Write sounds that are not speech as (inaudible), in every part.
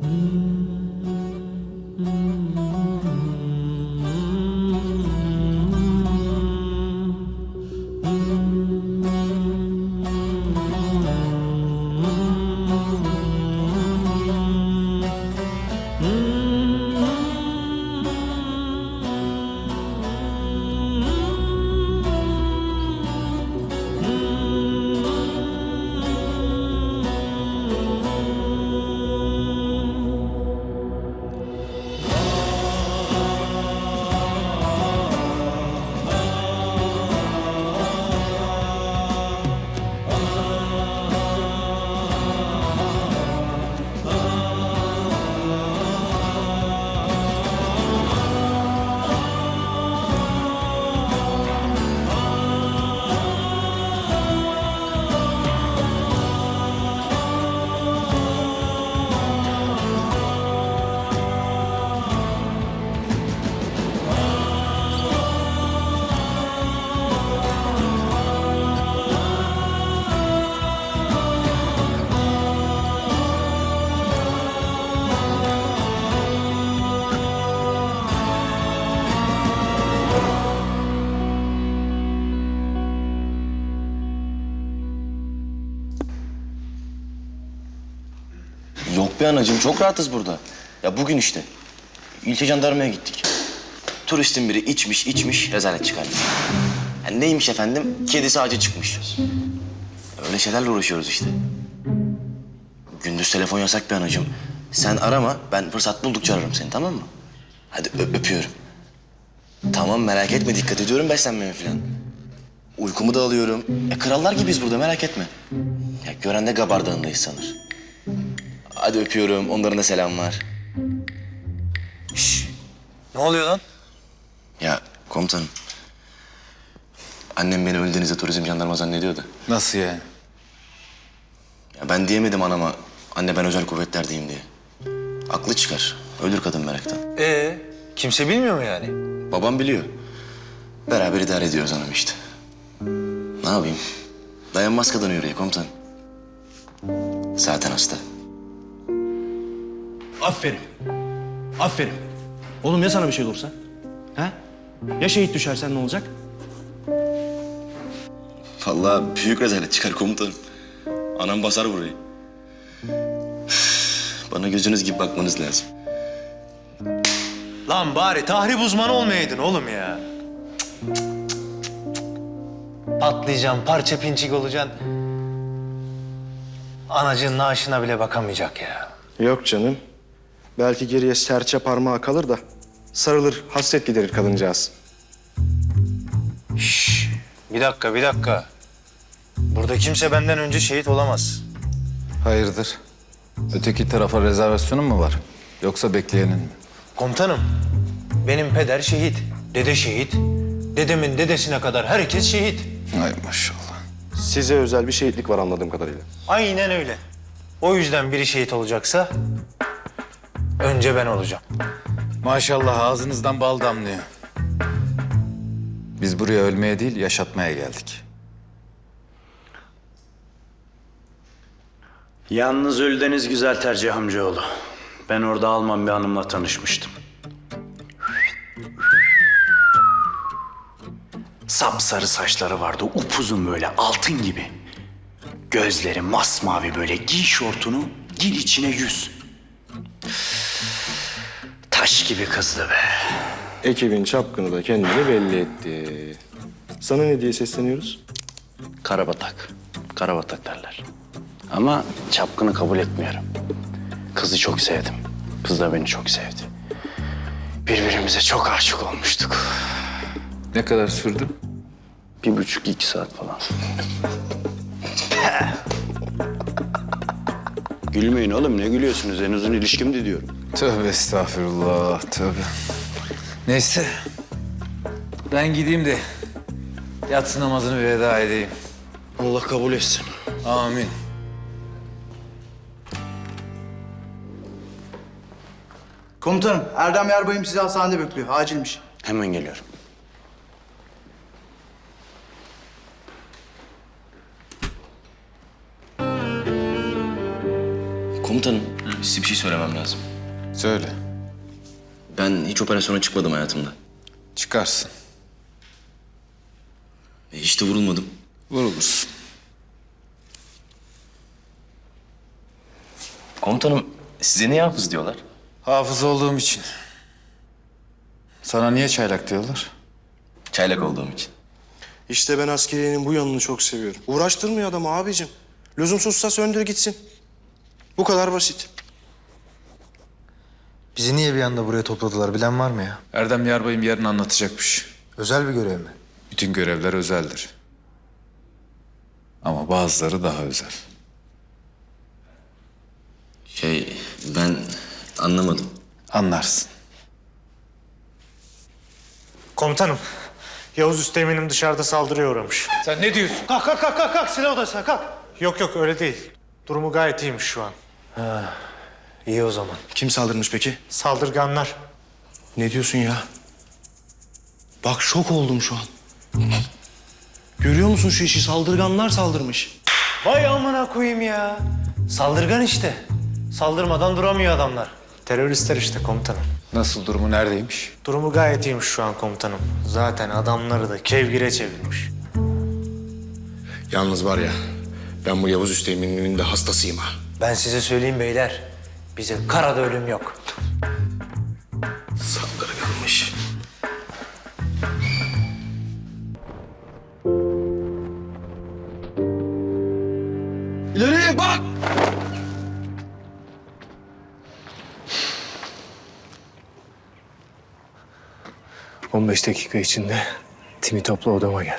Mm-hmm. Yok be anacığım çok rahatız burada. Ya bugün işte. İlçe jandarmaya gittik. Turistin biri içmiş içmiş rezalet çıkarmış. Yani neymiş efendim? Kedisi ağaca çıkmış. Öyle şeylerle uğraşıyoruz işte. Gündüz telefon yasak be anacığım. Sen arama ben fırsat buldukça ararım seni tamam mı? Hadi ö- öpüyorum. Tamam merak etme dikkat ediyorum beslenmeme falan. Uykumu da alıyorum. E krallar gibiyiz burada merak etme. Ya gören de gabardağındayız sanır. Hadi öpüyorum. Onların da selam var. Ne oluyor lan? Ya komutanım. Annem beni Ölüdeniz'de turizm jandarma zannediyor da. Nasıl yani? Ya ben diyemedim anama anne ben özel kuvvetlerdeyim diye. Aklı çıkar. Ölür kadın meraktan. Ee, kimse bilmiyor mu yani? Babam biliyor. Beraber idare ediyoruz hanım işte. Ne yapayım? Dayanmaz kadın yüreği komutanım. Zaten hasta. Aferin. Aferin. Oğlum ya sana bir şey olursa? Ha? Ya şehit düşersen ne olacak? Vallahi büyük rezalet çıkar komutanım. Anam basar burayı. Bana gözünüz gibi bakmanız lazım. Lan bari tahrip uzmanı olmayaydın oğlum ya. Patlayacaksın, parça pinçik olacaksın. Anacığın naaşına bile bakamayacak ya. Yok canım. Belki geriye serçe parmağı kalır da sarılır, hasret giderir kadıncağız. Şş, bir dakika, bir dakika. Burada kimse benden önce şehit olamaz. Hayırdır? Öteki tarafa rezervasyonun mu var? Yoksa bekleyenin mi? Komutanım, benim peder şehit, dede şehit. Dedemin dedesine kadar herkes şehit. Ay maşallah. Size özel bir şehitlik var anladığım kadarıyla. Aynen öyle. O yüzden biri şehit olacaksa önce ben olacağım. Maşallah ağzınızdan bal damlıyor. Biz buraya ölmeye değil, yaşatmaya geldik. Yalnız Ölüdeniz güzel tercih amcaoğlu. Ben orada Alman bir hanımla tanışmıştım. Sapsarı saçları vardı, upuzun böyle altın gibi. Gözleri masmavi böyle, giy şortunu, gir içine yüz. Taş gibi kızdı be. Ekibin çapkını da kendini belli etti. Sana ne diye sesleniyoruz? Karabatak, karabatak derler. Ama çapkını kabul etmiyorum. Kızı çok sevdim. Kız da beni çok sevdi. Birbirimize çok aşık olmuştuk. Ne kadar sürdü? Bir buçuk iki saat falan. (laughs) Gülmeyin oğlum ne gülüyorsunuz en uzun ilişkimdi diyorum. Tövbe estağfurullah, tövbe. Neyse. Ben gideyim de yatsı namazını veda edeyim. Allah kabul etsin. Amin. Komutanım, Erdem Yarbayım sizi hastanede bekliyor. Acilmiş. Hemen geliyorum. Komutanım, size bir şey söylemem lazım. Söyle. Ben hiç operasyona çıkmadım hayatımda. Çıkarsın. E, hiç de vurulmadım. Vurulursun. Komutanım, size niye hafız diyorlar? Hafız olduğum için. Sana niye çaylak diyorlar? Çaylak olduğum için. İşte ben askeriyenin bu yanını çok seviyorum. Uğraştırmıyor adamı abicim. Lüzumsuzsa söndür gitsin. Bu kadar basit. Bizi niye bir anda buraya topladılar bilen var mı ya? Erdem Yarbay'ım yarın anlatacakmış. Özel bir görev mi? Bütün görevler özeldir. Ama bazıları daha özel. Şey, ben anlamadım. Anlarsın. Komutanım, Yavuz Üsteğmen'im dışarıda saldırıya uğramış. Sen ne diyorsun? Kalk, kalk, kalk, kalk, kalk. silah odasına kalk. Yok yok öyle değil. Durumu gayet iyiymiş şu an. İyi o zaman. Kim saldırmış peki? Saldırganlar. Ne diyorsun ya? Bak şok oldum şu an. Görüyor musun şu işi? Saldırganlar saldırmış. Vay amına koyayım ya. Saldırgan işte. Saldırmadan duramıyor adamlar. Teröristler işte komutanım. Nasıl durumu neredeymiş? Durumu gayet iyiymiş şu an komutanım. Zaten adamları da kevgire çevirmiş. Yalnız var ya, ben bu Yavuz Üsteğmen'in de hastasıyım ha. Ben size söyleyeyim beyler. Bize karada ölüm yok. Saldırganmış. İleri bak! 15 dakika içinde timi topla odama gel.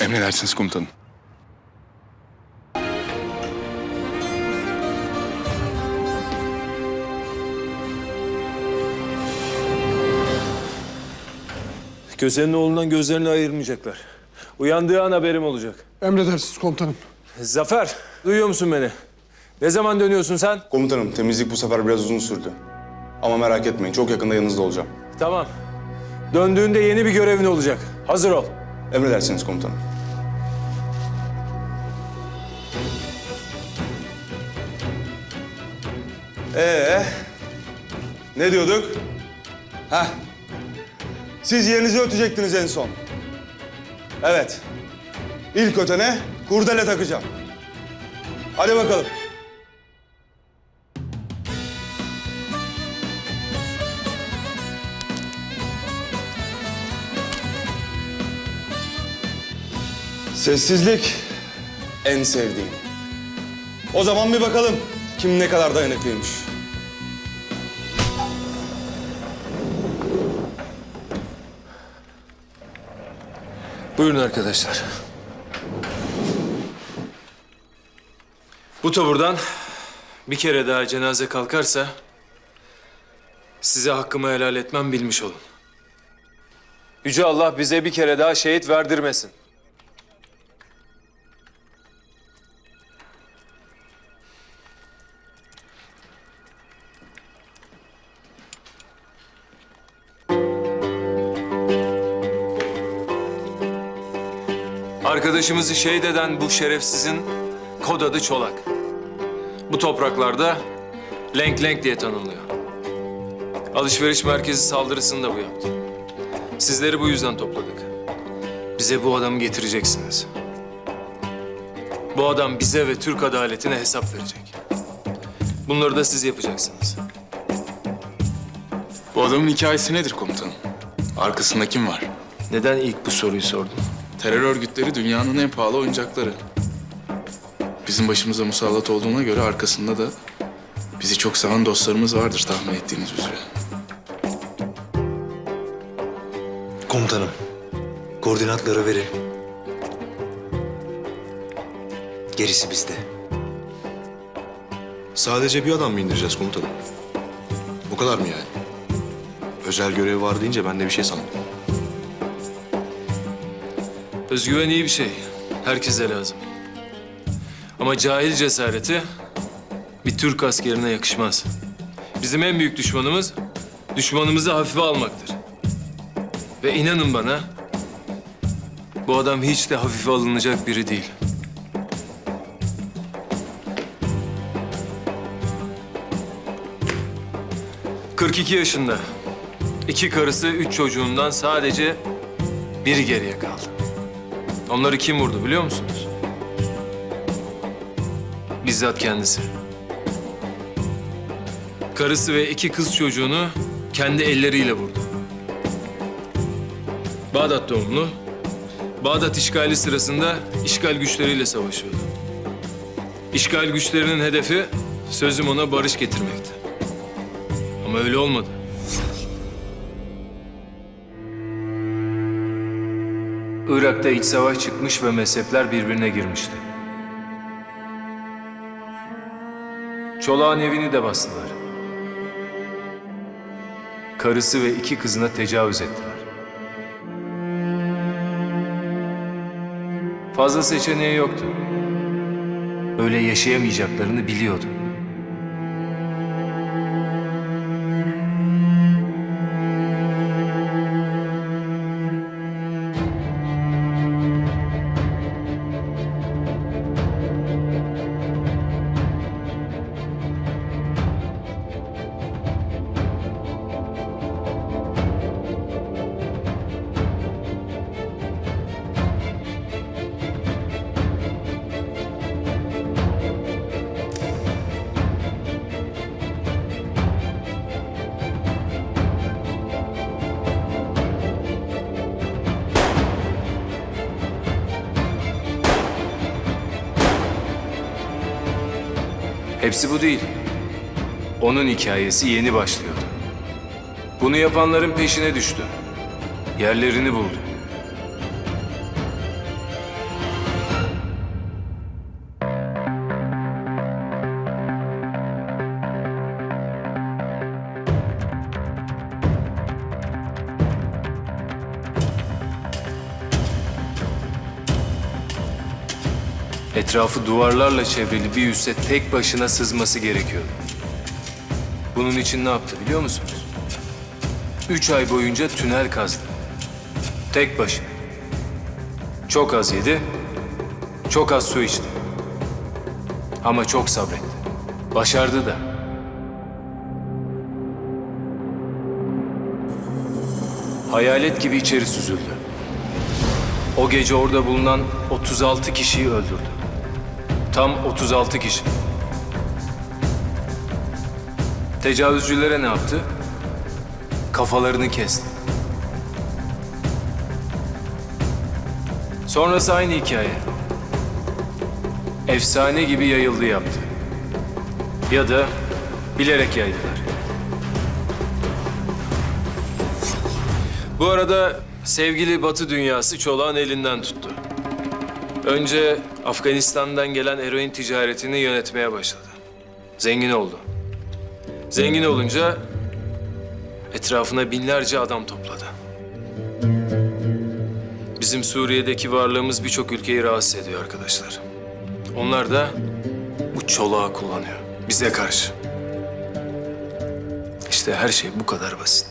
Emredersiniz komutanım. Köse'nin oğlundan gözlerini ayırmayacaklar. Uyandığı an haberim olacak. Emredersiniz komutanım. Zafer, duyuyor musun beni? Ne zaman dönüyorsun sen? Komutanım, temizlik bu sefer biraz uzun sürdü. Ama merak etmeyin, çok yakında yanınızda olacağım. Tamam. Döndüğünde yeni bir görevin olacak. Hazır ol. Emredersiniz komutanım. Ee, ne diyorduk? Heh. Siz yerinizi ötecektiniz en son. Evet. İlk ötene kurdele takacağım. Hadi bakalım. Sessizlik en sevdiğim. O zaman bir bakalım kim ne kadar dayanıklıymış. Buyurun arkadaşlar. Bu taburdan bir kere daha cenaze kalkarsa size hakkımı helal etmem bilmiş olun. Yüce Allah bize bir kere daha şehit verdirmesin. Arkadaşımızı şehit eden bu şerefsizin kod adı Çolak. Bu topraklarda Lenk Lenk diye tanınıyor. Alışveriş merkezi saldırısını da bu yaptı. Sizleri bu yüzden topladık. Bize bu adamı getireceksiniz. Bu adam bize ve Türk adaletine hesap verecek. Bunları da siz yapacaksınız. Bu adamın hikayesi nedir komutanım? Arkasında kim var? Neden ilk bu soruyu sordun? Terör örgütleri dünyanın en pahalı oyuncakları. Bizim başımıza musallat olduğuna göre arkasında da bizi çok seven dostlarımız vardır tahmin ettiğiniz üzere. Komutanım. Koordinatları verin. Gerisi bizde. Sadece bir adam mı indireceğiz komutanım? Bu kadar mı yani? Özel görev var deyince ben de bir şey sandım. Özgüven iyi bir şey. Herkese lazım. Ama cahil cesareti bir Türk askerine yakışmaz. Bizim en büyük düşmanımız düşmanımızı hafife almaktır. Ve inanın bana bu adam hiç de hafife alınacak biri değil. 42 yaşında. İki karısı, üç çocuğundan sadece biri geriye kaldı. Onları kim vurdu biliyor musunuz? Bizzat kendisi. Karısı ve iki kız çocuğunu kendi elleriyle vurdu. Bağdat doğumlu. Bağdat işgali sırasında işgal güçleriyle savaşıyordu. İşgal güçlerinin hedefi sözüm ona barış getirmekti. Ama öyle olmadı. Irak'ta iç savaş çıkmış ve mezhepler birbirine girmişti. Çolak'ın evini de bastılar. Karısı ve iki kızına tecavüz ettiler. Fazla seçeneği yoktu. Öyle yaşayamayacaklarını biliyordu. Hepsi bu değil. Onun hikayesi yeni başlıyordu. Bunu yapanların peşine düştü. Yerlerini buldu. Etrafı duvarlarla çevrili bir üsse tek başına sızması gerekiyordu. Bunun için ne yaptı biliyor musunuz? Üç ay boyunca tünel kazdı. Tek başına. Çok az yedi, çok az su içti. Ama çok sabretti. Başardı da. Hayalet gibi içeri süzüldü. O gece orada bulunan 36 kişiyi öldürdü. Tam 36 kişi. Tecavüzcülere ne yaptı? Kafalarını kesti. Sonrası aynı hikaye. Efsane gibi yayıldı yaptı. Ya da bilerek yaydılar. Bu arada sevgili Batı dünyası çolağın elinden tuttu. Önce Afganistan'dan gelen eroin ticaretini yönetmeye başladı. Zengin oldu. Zengin olunca etrafına binlerce adam topladı. Bizim Suriye'deki varlığımız birçok ülkeyi rahatsız ediyor arkadaşlar. Onlar da bu çolağı kullanıyor bize karşı. İşte her şey bu kadar basit.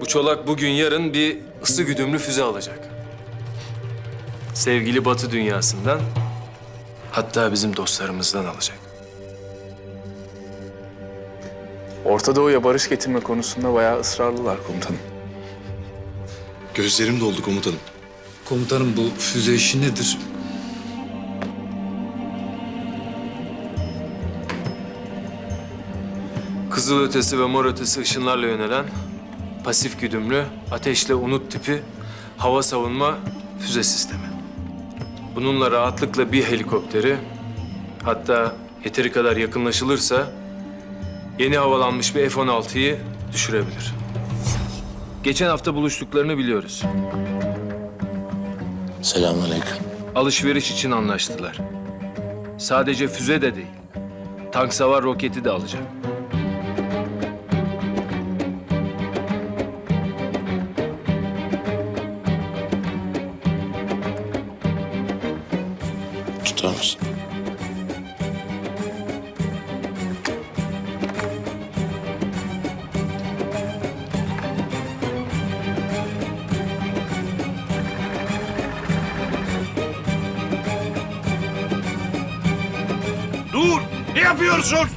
Bu çolak bugün yarın bir ısı güdümlü füze alacak. Sevgili Batı dünyasından hatta bizim dostlarımızdan alacak. Orta Doğu'ya barış getirme konusunda bayağı ısrarlılar komutanım. Gözlerim doldu komutanım. Komutanım bu füze işi nedir? Kızıl ötesi ve mor ötesi ışınlarla yönelen pasif güdümlü ateşle unut tipi hava savunma füze sistemi. Bununla rahatlıkla bir helikopteri hatta yeteri kadar yakınlaşılırsa yeni havalanmış bir F-16'yı düşürebilir. Geçen hafta buluştuklarını biliyoruz. Selamünaleyküm. Alışveriş için anlaştılar. Sadece füze de değil. Tank savar roketi de alacak. Tutar mısın? Dur! Ne yapıyorsun?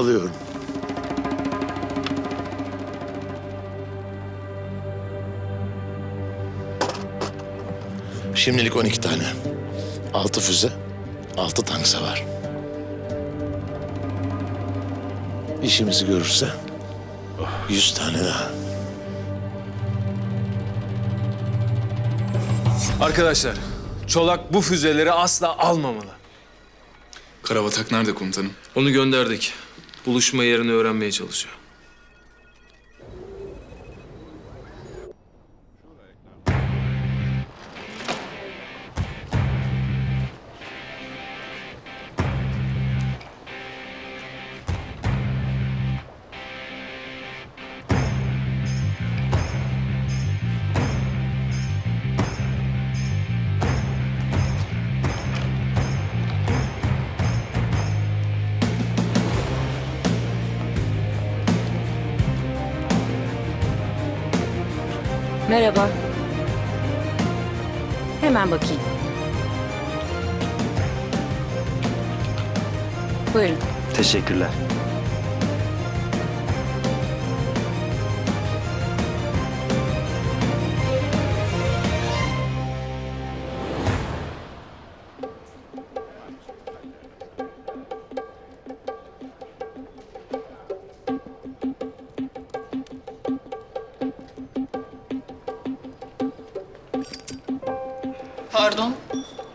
Alıyorum. Şimdilik 12 tane. Altı füze, altı tank savar. İşimizi görürse 100 tane daha. Arkadaşlar, Çolak bu füzeleri asla almamalı. Karabatak nerede komutanım? Onu gönderdik. Buluşma yerini öğrenmeye çalışıyor. Merhaba. Hemen bakayım. Buyurun. Teşekkürler.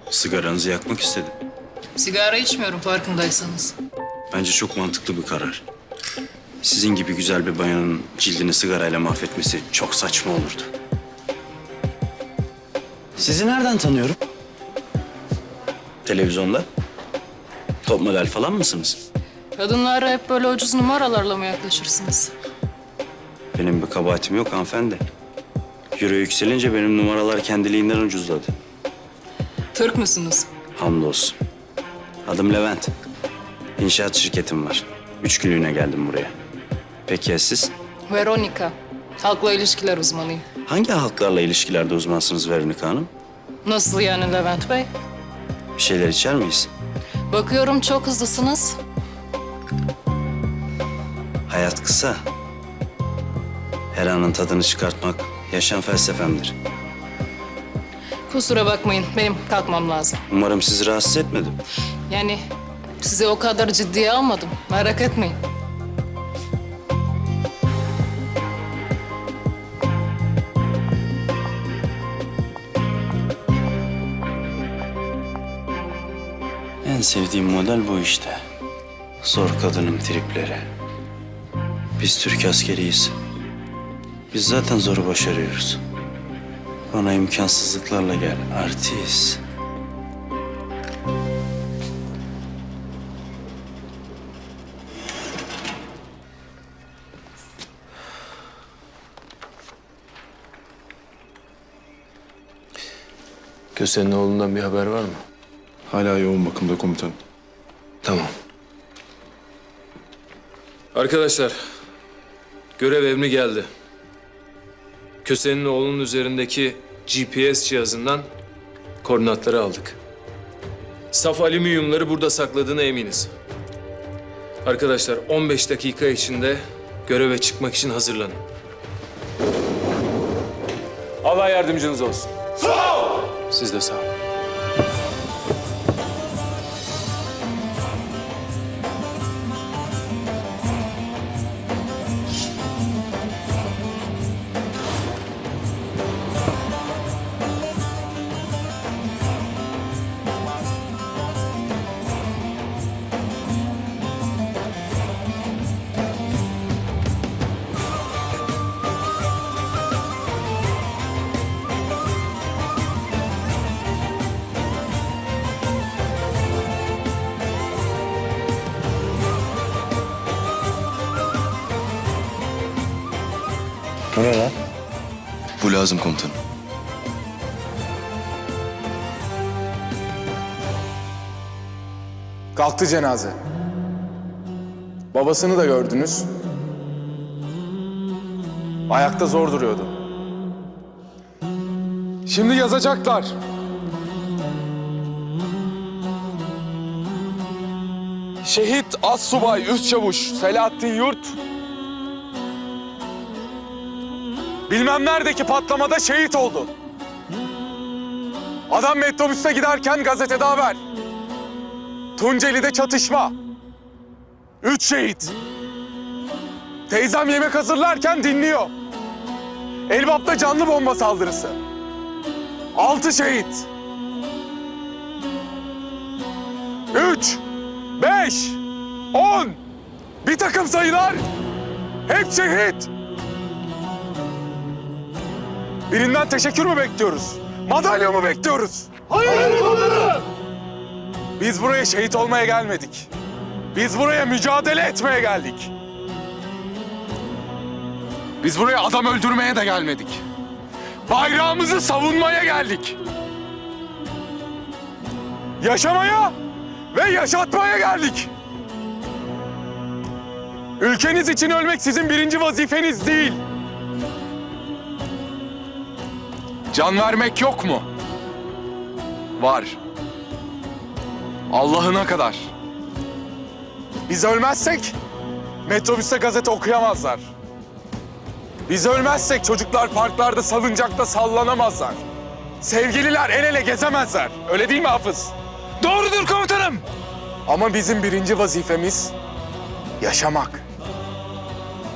Sigaranızı yakmak istedim. sigara içmiyorum farkındaysanız. Bence çok mantıklı bir karar. Sizin gibi güzel bir bayanın cildini sigarayla mahvetmesi çok saçma olurdu. Sizi nereden tanıyorum? Televizyonda? Top model falan mısınız? Kadınlara hep böyle ucuz numaralarla mı yaklaşırsınız? Benim bir kabahatim yok hanımefendi. Euro yükselince benim numaralar kendiliğinden ucuzladı. Türk müsünüz? Hamdolsun. Adım Levent. İnşaat şirketim var. Üç günlüğüne geldim buraya. Peki ya siz? Veronica, halkla ilişkiler uzmanıyım. Hangi halklarla ilişkilerde uzmansınız Veronika Hanım? Nasıl yani Levent Bey? Bir şeyler içer miyiz? Bakıyorum çok hızlısınız. Hayat kısa. Her anın tadını çıkartmak yaşam felsefemdir. Kusura bakmayın, benim kalkmam lazım. Umarım sizi rahatsız etmedim. Yani sizi o kadar ciddiye almadım, merak etmeyin. En sevdiğim model bu işte. Zor kadının tripleri. Biz Türk askeriyiz. Biz zaten zoru başarıyoruz. Bana imkansızlıklarla gel, artist. Köse'nin oğlundan bir haber var mı? Hala yoğun bakımda komutanım. Tamam. Arkadaşlar, görev emri geldi. Köse'nin oğlunun üzerindeki GPS cihazından koordinatları aldık. Saf alüminyumları burada sakladığına eminiz. Arkadaşlar 15 dakika içinde göreve çıkmak için hazırlanın. Allah yardımcınız olsun. Sağ ol. Siz de sağ olun. Bu ne lan? Bu lazım komutanım. Kalktı cenaze. Babasını da gördünüz. Ayakta zor duruyordu. Şimdi yazacaklar. Şehit Assubay Üst Çavuş Selahattin Yurt bilmem neredeki patlamada şehit oldu. Adam metrobüste giderken gazetede haber. Tunceli'de çatışma. Üç şehit. Teyzem yemek hazırlarken dinliyor. Elbap'ta canlı bomba saldırısı. Altı şehit. Üç, beş, on. Bir takım sayılar. Hep şehit. Birinden teşekkür mü bekliyoruz? Madalya mı bekliyoruz? Hayır komutanım. Biz buraya şehit olmaya gelmedik. Biz buraya mücadele etmeye geldik. Biz buraya adam öldürmeye de gelmedik. Bayrağımızı savunmaya geldik. Yaşamaya ve yaşatmaya geldik. Ülkeniz için ölmek sizin birinci vazifeniz değil. Can vermek yok mu? Var. Allah'ına kadar. Biz ölmezsek metrobüste gazete okuyamazlar. Biz ölmezsek çocuklar parklarda salıncakta sallanamazlar. Sevgililer el ele gezemezler. Öyle değil mi Hafız? Doğrudur komutanım. Ama bizim birinci vazifemiz yaşamak.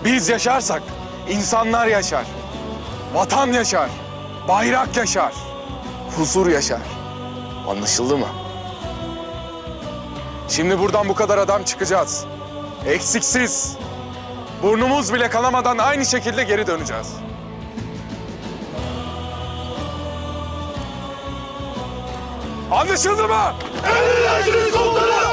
Biz yaşarsak insanlar yaşar. Vatan yaşar. Bayrak yaşar. Huzur yaşar. Anlaşıldı mı? Şimdi buradan bu kadar adam çıkacağız. Eksiksiz. Burnumuz bile kanamadan aynı şekilde geri döneceğiz. Anlaşıldı mı? Emredersiniz komutanım!